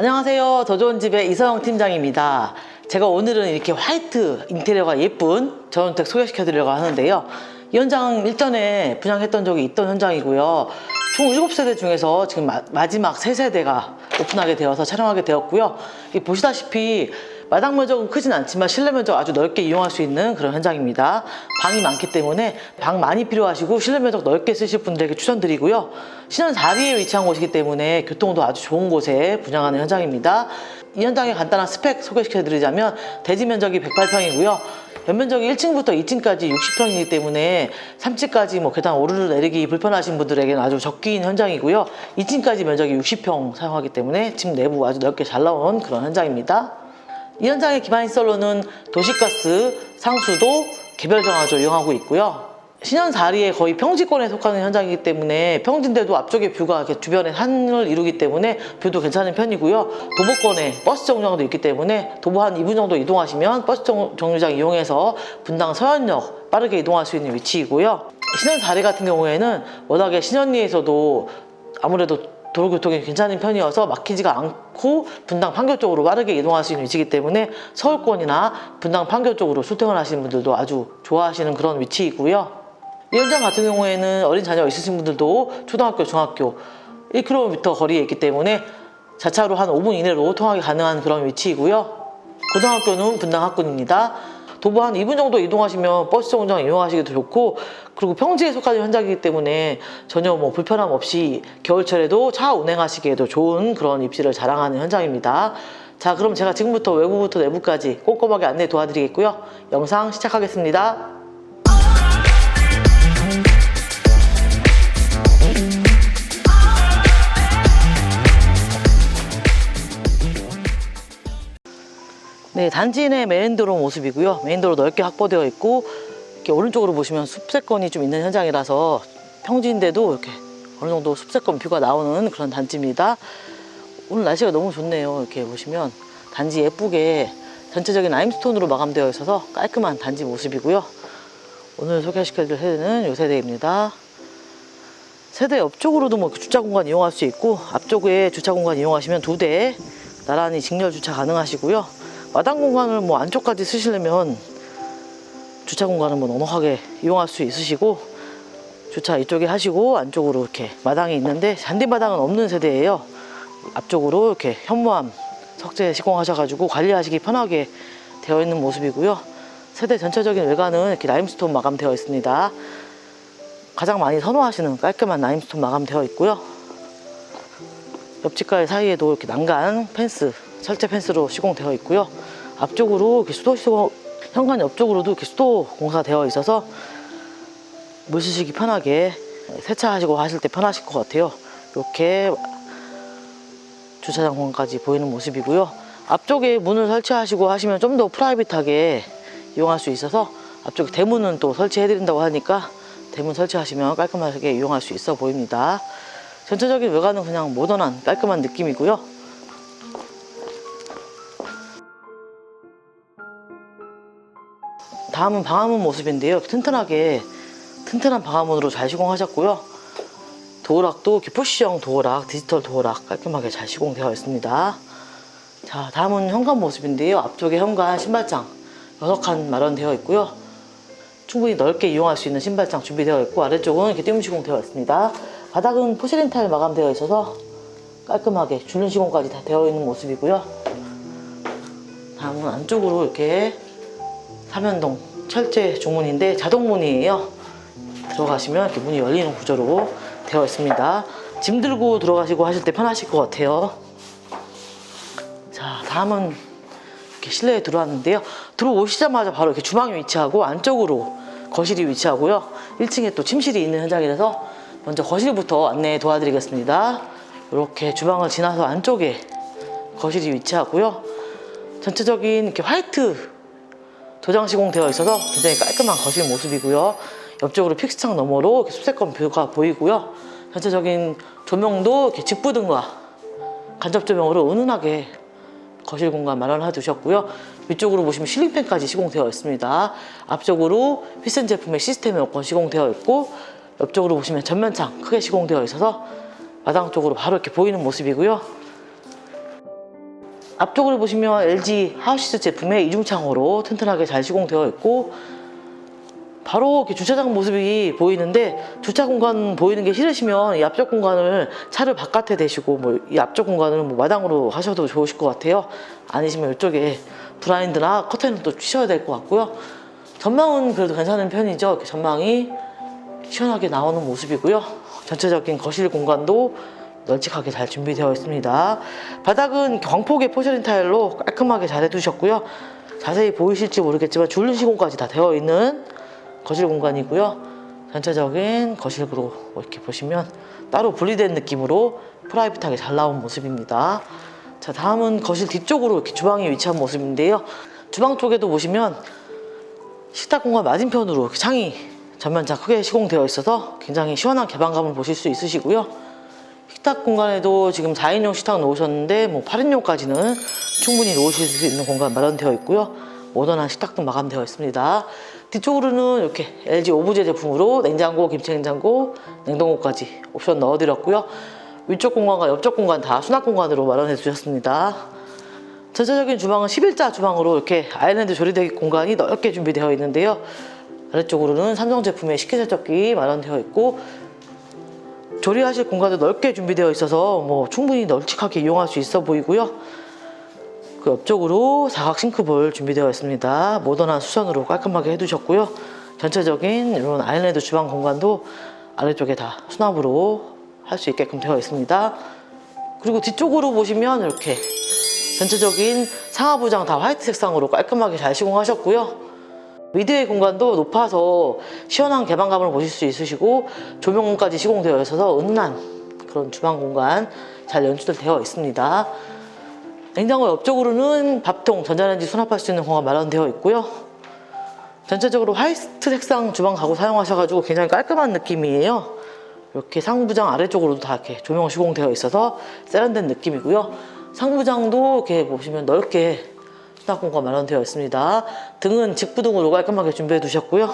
안녕하세요. 더 좋은 집의 이서영 팀장입니다. 제가 오늘은 이렇게 화이트 인테리어가 예쁜 전원택 소개시켜 드리려고 하는데요. 이 현장 일전에 분양했던 적이 있던 현장이고요. 총 7세대 중에서 지금 마, 지막 3세대가 오픈하게 되어서 촬영하게 되었고요. 이 보시다시피 마당 면적은 크진 않지만 실내 면적 아주 넓게 이용할 수 있는 그런 현장입니다. 방이 많기 때문에 방 많이 필요하시고 실내 면적 넓게 쓰실 분들에게 추천드리고요. 신현 4리에 위치한 곳이기 때문에 교통도 아주 좋은 곳에 분양하는 현장입니다. 이 현장의 간단한 스펙 소개시켜 드리자면 대지 면적이 108평이고요. 연면적이 1층부터 2층까지 60평이기 때문에 3층까지 뭐 계단 오르르 내리기 불편하신 분들에게는 아주 적기인 현장이고요. 2층까지 면적이 60평 사용하기 때문에 집 내부 아주 넓게 잘 나온 그런 현장입니다. 이 현장의 기반 시설로는 도시가스, 상수도, 개별 정화조 이용하고 있고요. 신현 4리에 거의 평지권에 속하는 현장이기 때문에 평지인데도 앞쪽에 뷰가 주변에 산을 이루기 때문에 뷰도 괜찮은 편이고요. 도보권에 버스 정류장도 있기 때문에 도보 한 2분 정도 이동하시면 버스 정- 정류장 이용해서 분당 서현역 빠르게 이동할 수 있는 위치이고요. 신현 4리 같은 경우에는 워낙에 신현리에서도 아무래도 도로교통이 괜찮은 편이어서 막히지가 않고 분당 판교 쪽으로 빠르게 이동할 수 있는 위치이기 때문에 서울권이나 분당 판교 쪽으로 출퇴근 하시는 분들도 아주 좋아하시는 그런 위치이고요. 이 현장 같은 경우에는 어린 자녀 있으신 분들도 초등학교, 중학교 1km 거리에 있기 때문에 자차로 한 5분 이내로 통학이 가능한 그런 위치이고요. 고등학교는 분당 학군입니다. 도보 한 2분 정도 이동하시면 버스 정류장 이용하시기도 좋고 그리고 평지에 속하는 현장이기 때문에 전혀 뭐 불편함 없이 겨울철에도 차 운행하시기에도 좋은 그런 입지를 자랑하는 현장입니다. 자 그럼 제가 지금부터 외부부터 내부까지 꼼꼼하게 안내 도와드리겠고요. 영상 시작하겠습니다. 네, 단지 내 메인도로 모습이고요. 메인도로 넓게 확보되어 있고 이렇게 오른쪽으로 보시면 숲세권이 좀 있는 현장이라서 평지인데도 이렇게 어느 정도 숲세권 뷰가 나오는 그런 단지입니다. 오늘 날씨가 너무 좋네요. 이렇게 보시면 단지 예쁘게 전체적인 라임스톤으로 마감되어 있어서 깔끔한 단지 모습이고요. 오늘 소개시켜드릴 세대는 이 세대입니다. 세대 옆쪽으로도 뭐 주차 공간 이용할 수 있고 앞쪽에 주차 공간 이용하시면 두 대 나란히 직렬 주차 가능하시고요. 마당 공간을 뭐 안쪽까지 쓰시려면 주차 공간을 뭐 넉넉하게 이용할 수 있으시고 주차 이쪽에 하시고 안쪽으로 이렇게 마당이 있는데 잔디 마당은 없는 세대예요. 앞쪽으로 이렇게 현무암 석재 시공하셔가지고 관리하시기 편하게 되어 있는 모습이고요. 세대 전체적인 외관은 이렇게 라임스톤 마감되어 있습니다. 가장 많이 선호하시는 깔끔한 라임스톤 마감되어 있고요. 옆집과의 사이에도 이렇게 난간 펜스, 철제 펜스로 시공되어 있고요. 앞쪽으로 수도 시공, 현관 옆쪽으로도 수도 공사되어 있어서 물 쓰시기 편하게 세차하시고 하실 때 편하실 것 같아요. 이렇게 주차장 공간까지 보이는 모습이고요. 앞쪽에 문을 설치하시고 하시면 좀 더 프라이빗하게 이용할 수 있어서 앞쪽에 대문은 또 설치해드린다고 하니까 대문 설치하시면 깔끔하게 이용할 수 있어 보입니다. 전체적인 외관은 그냥 모던한 깔끔한 느낌이고요. 다음은 방화문 모습인데요. 튼튼하게 튼튼한 방화문으로 잘 시공하셨고요. 도어락도 푸시형 도어락, 디지털 도어락 깔끔하게 잘 시공되어 있습니다. 자, 다음은 현관 모습인데요. 앞쪽에 현관 신발장 6칸 마련되어 있고요. 충분히 넓게 이용할 수 있는 신발장 준비되어 있고 아래쪽은 이렇게 띄움 시공되어 있습니다. 바닥은 포시린 타일 마감되어 있어서 깔끔하게 줄눈 시공까지 다 되어 있는 모습이고요. 다음은 안쪽으로 이렇게 삼연동 철제 중문인데 자동문이에요. 들어가시면 이렇게 문이 열리는 구조로 되어 있습니다. 짐 들고 들어가시고 하실 때 편하실 것 같아요. 자, 다음은 이렇게 실내에 들어왔는데요. 들어오시자마자 바로 이렇게 주방이 위치하고 안쪽으로 거실이 위치하고요. 1층에 또 침실이 있는 현장이라서 먼저 거실부터 안내 도와드리겠습니다. 이렇게 주방을 지나서 안쪽에 거실이 위치하고요. 전체적인 이렇게 화이트 도장 시공되어 있어서 굉장히 깔끔한 거실 모습이고요. 옆쪽으로 픽스창 너머로 숲세권 뷰가 보이고요. 전체적인 조명도 이렇게 직부등과 간접 조명으로 은은하게 거실 공간 마련해 두셨고요. 위쪽으로 보시면 실링팬까지 시공되어 있습니다. 앞쪽으로 휘슨 제품의 시스템 에어컨 시공되어 있고 옆쪽으로 보시면 전면창 크게 시공되어 있어서 마당 쪽으로 바로 이렇게 보이는 모습이고요. 앞쪽으로 보시면 LG 하우시스 제품의 이중창호로 튼튼하게 잘 시공되어 있고 바로 이렇게 주차장 모습이 보이는데 주차 공간 보이는 게 싫으시면 이 앞쪽 공간을 차를 바깥에 대시고 뭐 이 앞쪽 공간을 뭐 마당으로 하셔도 좋으실 것 같아요. 아니시면 이쪽에 블라인드나 커튼을 또 치셔야 될 것 같고요. 전망은 그래도 괜찮은 편이죠. 전망이 시원하게 나오는 모습이고요. 전체적인 거실 공간도 널찍하게 잘 준비되어 있습니다. 바닥은 광폭의 포셔린 타일로 깔끔하게 잘 해두셨고요. 자세히 보이실지 모르겠지만 줄눈 시공까지 다 되어 있는 거실 공간이고요. 전체적인 거실으로 이렇게 보시면 따로 분리된 느낌으로 프라이빗하게 잘 나온 모습입니다. 자, 다음은 거실 뒤쪽으로 이렇게 주방이 위치한 모습인데요. 주방 쪽에도 보시면 식탁 공간 맞은편으로 이렇게 창이 전면장 크게 시공되어 있어서 굉장히 시원한 개방감을 보실 수 있으시고요. 식탁 공간에도 지금 4인용 식탁 놓으셨는데 뭐 8인용까지는 충분히 놓으실 수 있는 공간 마련되어 있고요. 모던한 식탁도 마감되어 있습니다. 뒤쪽으로는 이렇게 LG 오브제 제품으로 냉장고, 김치냉장고, 냉동고까지 옵션 넣어드렸고요. 위쪽 공간과 옆쪽 공간 다 수납 공간으로 마련해 주셨습니다. 전체적인 주방은 11자 주방으로 이렇게 아일랜드 조리대 공간이 넓게 준비되어 있는데요. 아래쪽으로는 삼성 제품의 식기세척기 마련되어 있고 조리하실 공간도 넓게 준비되어 있어서 뭐 충분히 널찍하게 이용할 수 있어 보이고요. 그 옆쪽으로 사각 싱크볼 준비되어 있습니다. 모던한 수전으로 깔끔하게 해두셨고요. 전체적인 이런 아일랜드 주방 공간도 아래쪽에 다 수납으로 할 수 있게끔 되어 있습니다. 그리고 뒤쪽으로 보시면 이렇게 전체적인 상하부장 다 화이트 색상으로 깔끔하게 잘 시공하셨고요. 미드의 공간도 높아서 시원한 개방감을 보실 수 있으시고 조명까지 시공되어 있어서 은은한 그런 주방 공간 잘 연출되어 있습니다. 냉장고 옆쪽으로는 밥통, 전자레인지 수납할 수 있는 공간 마련되어 있고요. 전체적으로 화이트 색상 주방 가구 사용하셔가지고 굉장히 깔끔한 느낌이에요. 이렇게 상부장 아래쪽으로도 다 이렇게 조명 시공되어 있어서 세련된 느낌이고요. 상부장도 이렇게 보시면 넓게 수납 공간 마련되어 있습니다. 등은 직부등으로 깔끔하게 준비해 두셨고요.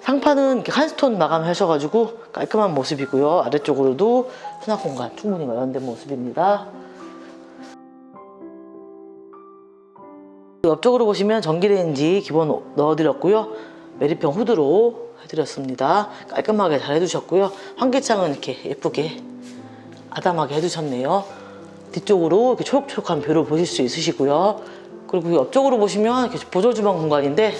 상판은 한스톤 마감하셔가지고 깔끔한 모습이고요. 아래쪽으로도 수납 공간 충분히 마련된 모습입니다. 그 옆쪽으로 보시면 전기레인지 기본 넣어드렸고요. 메리평 후드로 해드렸습니다. 깔끔하게 잘 해두셨고요. 환기창은 이렇게 예쁘게 아담하게 해두셨네요. 뒤쪽으로 이렇게 초록초록한 뷰를 보실 수 있으시고요. 그리고 옆쪽으로 보시면 이렇게 보조 주방 공간인데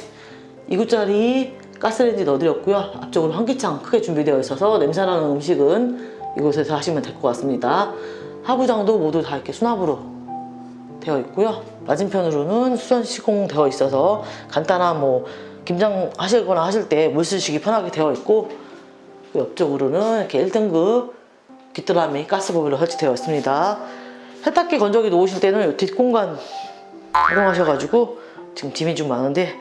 2구짜리 가스레인지 넣어드렸고요. 앞쪽으로 환기창 크게 준비되어 있어서 냄새나는 음식은 이곳에서 하시면 될 것 같습니다. 하부장도 모두 다 이렇게 수납으로 되어 있고요. 맞은편으로는 수전 시공되어 있어서 간단한 뭐 김장 하시거나 하실 때 물 쓰시기 편하게 되어 있고 그 옆쪽으로는 이렇게 1등급 귀뚜라미 가스보일러 설치되어 있습니다. 세탁기 건조기 놓으실 때는 이 뒷공간 활용하셔가지고 지금 짐이 좀 많은데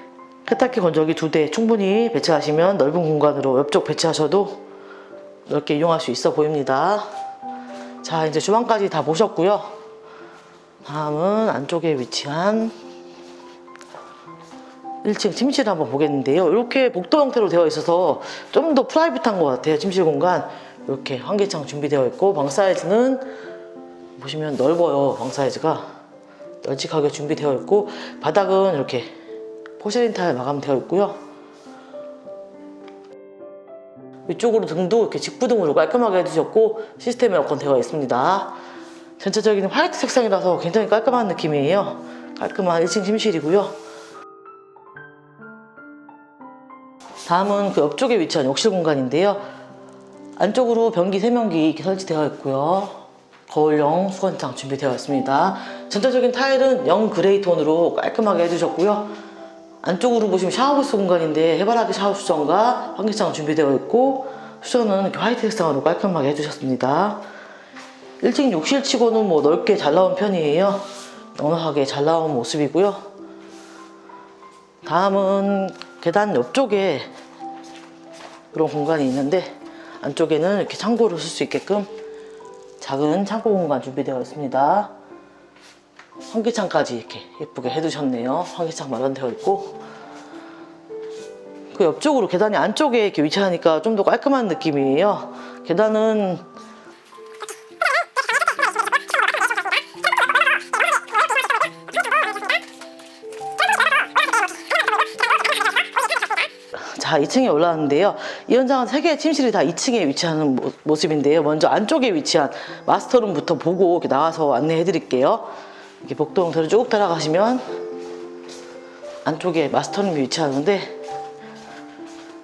세탁기 건조기 두 대 충분히 배치하시면 넓은 공간으로 옆쪽 배치하셔도 넓게 이용할 수 있어 보입니다. 자 이제 주방까지 다 보셨고요. 다음은 안쪽에 위치한 1층 침실을 한번 보겠는데요. 이렇게 복도 형태로 되어 있어서 좀 더 프라이빗한 것 같아요. 침실 공간. 이렇게 환기창 준비되어 있고 방 사이즈는 보시면 넓어요. 방 사이즈가 널찍하게 준비되어 있고 바닥은 이렇게 포세린 타일 마감되어 있고요. 위쪽으로 등도 이렇게 직부등으로 깔끔하게 해주셨고 시스템 에어컨 되어 있습니다. 전체적인 화이트 색상이라서 굉장히 깔끔한 느낌이에요. 깔끔한 1층 침실이고요. 다음은 그 옆쪽에 위치한 욕실 공간인데요. 안쪽으로 변기 세면기 이렇게 설치되어 있고요. 거울용 수건장 준비되어 있습니다. 전체적인 타일은 영 그레이 톤으로 깔끔하게 해주셨고요. 안쪽으로 보시면 샤워부스 공간인데 해바라기 샤워 수전과 환기창 준비되어 있고 이렇게 화이트 색상으로 깔끔하게 해주셨습니다. 1층 욕실치고는 뭐 넓게 잘 나온 편이에요. 넉넉하게 잘 나온 모습이고요. 다음은 계단 옆쪽에 그런 공간이 있는데 안쪽에는 이렇게 창고를 쓸 수 있게끔 작은 창고 공간 준비되어 있습니다. 환기창까지 이렇게 예쁘게 해두셨네요. 환기창 마련되어 있고 그 옆쪽으로 계단이 안쪽에 이렇게 위치하니까 좀 더 깔끔한 느낌이에요. 계단은 자, 2층에 올라왔는데요. 이 현장은 세 개의 침실이 다 2층에 위치하는 모- 모습인데요. 먼저 안쪽에 위치한 마스터룸부터 보고 나와서 안내해 드릴게요. 이렇게 복도 형태로 쭉 따라가시면 안쪽에 마스터룸이 위치하는데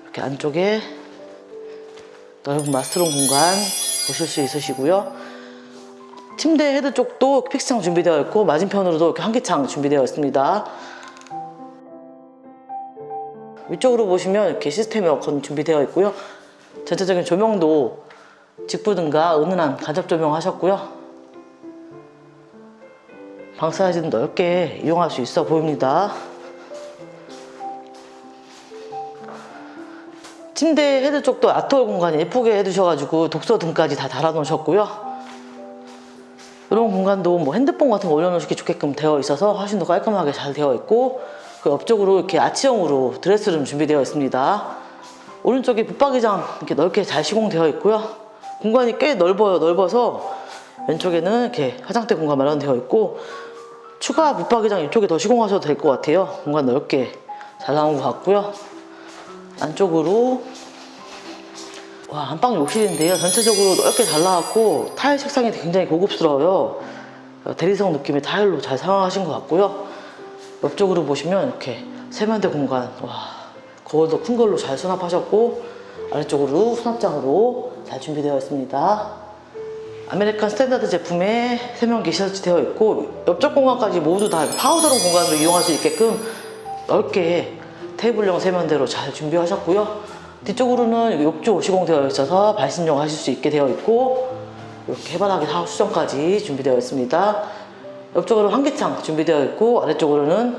이렇게 안쪽에 넓은 마스터룸 공간 보실 수 있으시고요. 침대 헤드 쪽도 픽스창 준비되어 있고 맞은편으로도 이렇게 환기창 준비되어 있습니다. 위쪽으로 보시면 이렇게 시스템 에어컨 준비되어 있고요. 전체적인 조명도 직부등과 은은한 간접 조명 하셨고요. 방 사이즈는 넓게 이용할 수 있어 보입니다. 침대 헤드 쪽도 아트월 공간 예쁘게 해두셔가지고 독서 등까지 다 달아놓으셨고요. 이런 공간도 뭐 핸드폰 같은 거 올려놓기 좋게끔 되어 있어서 훨씬 더 깔끔하게 잘 되어 있고 그 옆쪽으로 이렇게 아치형으로 드레스룸 준비되어 있습니다. 오른쪽에 붙박이장 이렇게 넓게 잘 시공되어 있고요. 공간이 꽤 넓어요. 넓어서 왼쪽에는 이렇게 화장대 공간 마련되어 있고 추가 붙박이장 이쪽에 더 시공하셔도 될 것 같아요. 공간 넓게 잘 나온 것 같고요. 안쪽으로 와 안방 욕실인데요 전체적으로 넓게 잘 나왔고 타일 색상이 굉장히 고급스러워요 대리석 느낌의 타일로 잘 사용하신 것 같고요 옆쪽으로 보시면 이렇게 세면대 공간 와 거울도 큰 걸로 잘 수납하셨고 아래쪽으로 수납장으로 잘 준비되어 있습니다 아메리칸 스탠다드 제품의 세면기 설치되어 있고 옆쪽 공간까지 모두 다 파우더룸 공간으로 이용할 수 있게끔 넓게 테이블형 세면대로 잘 준비하셨고요. 뒤쪽으로는 욕조 시공되어 있어서 발신용 하실 수 있게 되어 있고 이렇게 해바라기 수정까지 준비되어 있습니다. 옆쪽으로 환기창 준비되어 있고 아래쪽으로는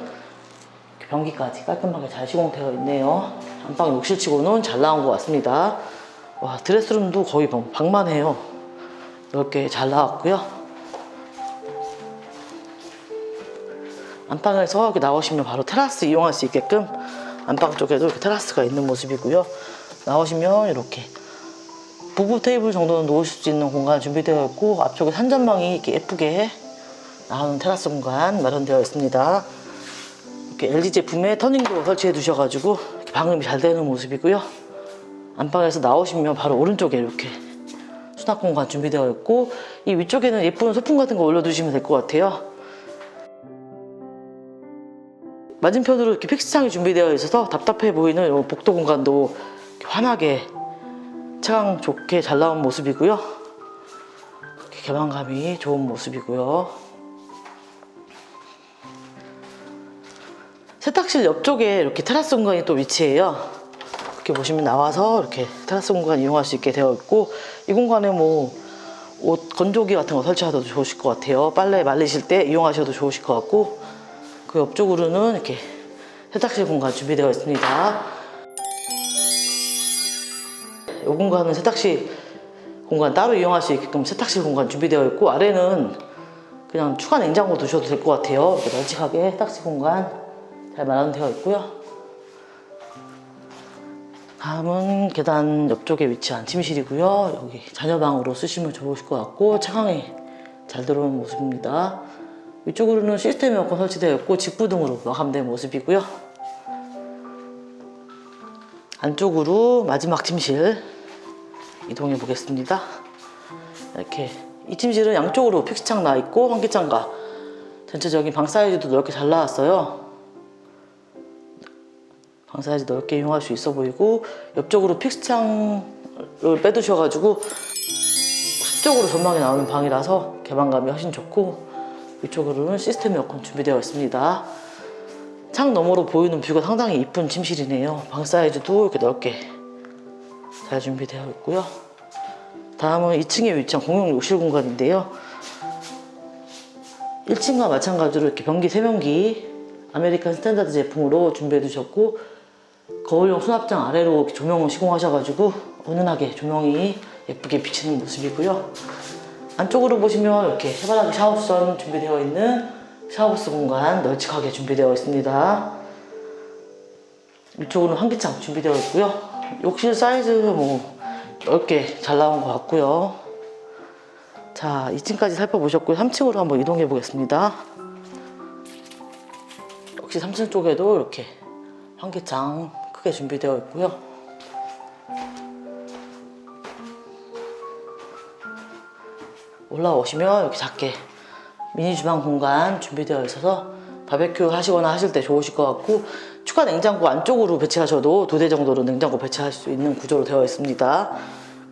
변기까지 깔끔하게 잘 시공되어 있네요. 안방 욕실치고는 잘 나온 것 같습니다. 와 드레스룸도 거의 방- 방만 해요. 넓게 잘 나왔고요. 안방에서 이렇게 나오시면 바로 테라스 이용할 수 있게끔 안방 쪽에도 이렇게 테라스가 있는 모습이고요. 나오시면 이렇게 부부 테이블 정도는 놓으실 수 있는 공간 준비되어 있고 앞쪽에 산전망이 이렇게 예쁘게 나오는 테라스 공간 마련되어 있습니다. 이렇게 LG 제품의 터닝도 설치해 두셔가지고 방음이 잘 되는 모습이고요. 안방에서 나오시면 바로 오른쪽에 이렇게 수납 공간 준비되어 있고 이 위쪽에는 예쁜 소품 같은 거 올려두시면 될 것 같아요. 맞은편으로 이렇게 픽스창이 준비되어 있어서 답답해 보이는 이 복도 공간도 환하게 체감 좋게 잘 나온 모습이고요. 개방감이 좋은 모습이고요. 세탁실 옆쪽에 이렇게 테라스 공간이 또 위치해요. 이렇게 보시면 나와서 이렇게 테라스 공간 이용할 수 있게 되어 있고 이 공간에 뭐 옷 건조기 같은 거 설치하셔도 좋으실 것 같아요. 빨래 말리실 때 이용하셔도 좋으실 것 같고 그 옆쪽으로는 이렇게 세탁실 공간 준비되어 있습니다. 이 공간은 세탁실 공간 따로 이용할 수 있게끔 세탁실 공간 준비되어 있고 아래는 그냥 추가 냉장고 두셔도 될 것 같아요. 이렇게 널찍하게 세탁실 공간 잘 마련되어 있고요. 다음은 계단 옆쪽에 위치한 침실이고요. 여기 자녀방으로 쓰시면 좋으실 것 같고 차광이 잘 들어오는 모습입니다. 위쪽으로는 시스템 에어컨 설치되어 있고 직부등으로 마감된 모습이고요. 안쪽으로 마지막 침실 이동해 보겠습니다. 이렇게 이 침실은 양쪽으로 픽스창 나 있고 환기창과 전체적인 방 사이즈도 넓게 잘 나왔어요. 방 사이즈 넓게 이용할 수 있어 보이고 옆쪽으로 픽스창을 빼두셔가지고 숲쪽으로 전망이 나오는 방이라서 개방감이 훨씬 좋고 위쪽으로는 시스템 에어컨 준비되어 있습니다. 창 너머로 보이는 뷰가 상당히 이쁜 침실이네요. 방 사이즈도 이렇게 넓게 잘 준비되어 있고요. 다음은 2층에 위치한 공용 욕실 공간인데요. 1층과 마찬가지로 이렇게 변기 세면기 아메리칸 스탠다드 제품으로 준비해 두셨고 거울용 수납장 아래로 조명을 시공하셔가지고 은은하게 조명이 예쁘게 비치는 모습이고요. 안쪽으로 보시면 이렇게 해바라기 샤워선 준비되어 있는 샤워부스 공간 널찍하게 준비되어 있습니다. 이쪽으로는 환기창 준비되어 있고요. 욕실 사이즈 뭐 넓게 잘 나온 것 같고요. 자, 2층까지 살펴보셨고요. 3층으로 한번 이동해 보겠습니다. 역시 3층 쪽에도 이렇게 환기창 크게 준비되어 있고요. 올라오시면 이렇게 작게 미니 주방 공간 준비되어 있어서 바베큐 하시거나 하실 때 좋으실 것 같고 추가 냉장고 안쪽으로 배치하셔도 두 대 정도로 냉장고 배치할 수 있는 구조로 되어 있습니다.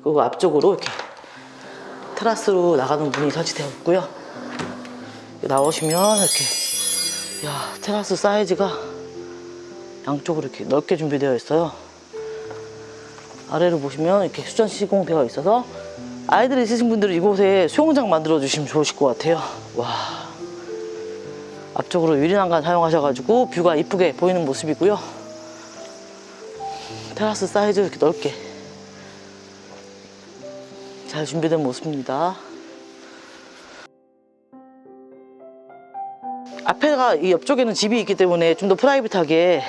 그리고 앞쪽으로 이렇게 테라스로 나가는 문이 설치되어 있고요. 나오시면 이렇게 야 테라스 사이즈가 양쪽으로 이렇게 넓게 준비되어 있어요. 아래로 보시면 이렇게 수전 시공되어 있어서 아이들 있으신 분들은 이곳에 수영장 만들어 주시면 좋으실 것 같아요. 와 앞쪽으로 유리난간 사용하셔가지고 뷰가 이쁘게 보이는 모습이고요. 테라스 사이즈 이렇게 넓게 잘 준비된 모습입니다. 앞에가 이 옆쪽에는 집이 있기 때문에 좀 더 프라이빗하게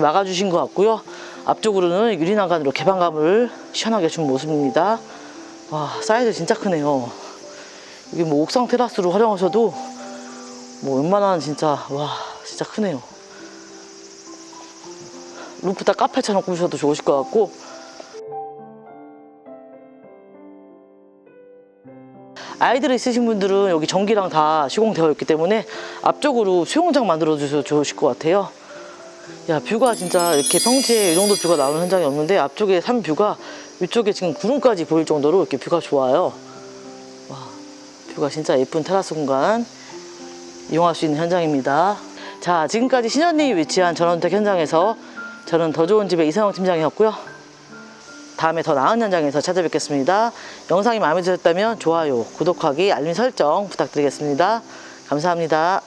막아주신 것 같고요. 앞쪽으로는 유리난간으로 개방감을 시원하게 준 모습입니다. 와 사이즈 진짜 크네요. 이게 뭐 옥상 테라스로 활용하셔도 뭐 웬만한 진짜 와 진짜 크네요. 루프탑 카페처럼 꾸미셔도 좋으실 것 같고 아이들 있으신 분들은 여기 전기랑 다 시공되어 있기 때문에 앞쪽으로 수영장 만들어 주셔도 좋으실 것 같아요. 야 뷰가 진짜 이렇게 평지에 이 정도 뷰가 나오는 현장이 없는데 앞쪽에 산 뷰가 위쪽에 지금 구름까지 보일 정도로 이렇게 뷰가 좋아요. 와 뷰가 진짜 예쁜 테라스 공간 이용할 수 있는 현장입니다. 자 지금까지 신현리에 위치한 전원주택 현장에서 저는 더 좋은 집의 이상영 팀장이었고요. 다음에 더 나은 현장에서 찾아뵙겠습니다. 영상이 마음에 드셨다면 좋아요, 구독하기, 알림 설정 부탁드리겠습니다. 감사합니다.